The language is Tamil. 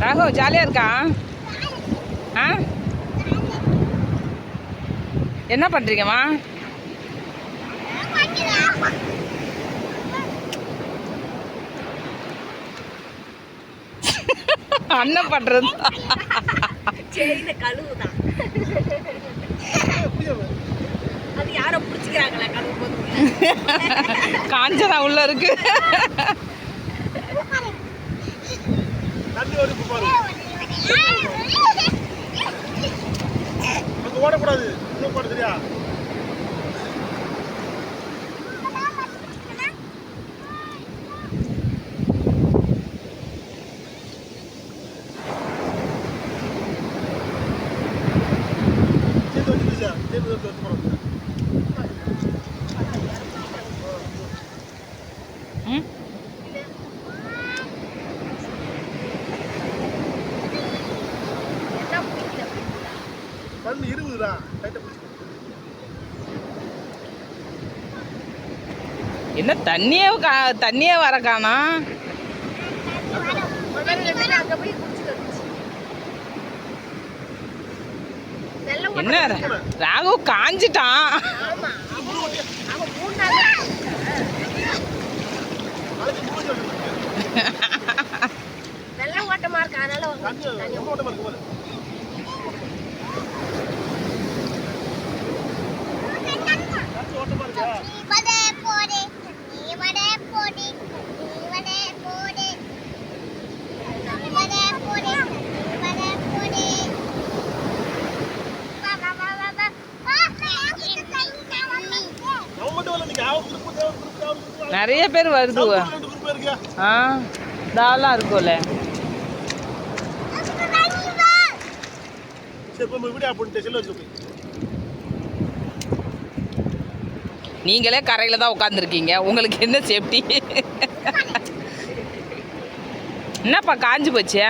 ராகவ் ஜாலியாக இருக்கா? ஆ? என்ன பண்ணுறீங்கம்மா அண்ணன் பண்ணுறது காஞ்சனா உள்ள இருக்கு. அங்க ஓடக்கூடாது. இன்னும் போட சரியா சேர்த்து வச்சுருச்சா இருக்குதுடா டைட்டை பிடிச்சி என்ன தண்ணியே கா தண்ணியே வர வெள்ளம் என்ன ராகவ் காஞ்சிட்டான். வெள்ளம் ஓட்டமா இருக்கு அதனால நிறைய பேர் வருது ஆ தாலாம் இருக்கும்ல. நீங்களே கரையில் தான் உட்காந்துருக்கீங்க உங்களுக்கு என்ன சேஃப்டி என்னப்பா காஞ்சி போச்சு?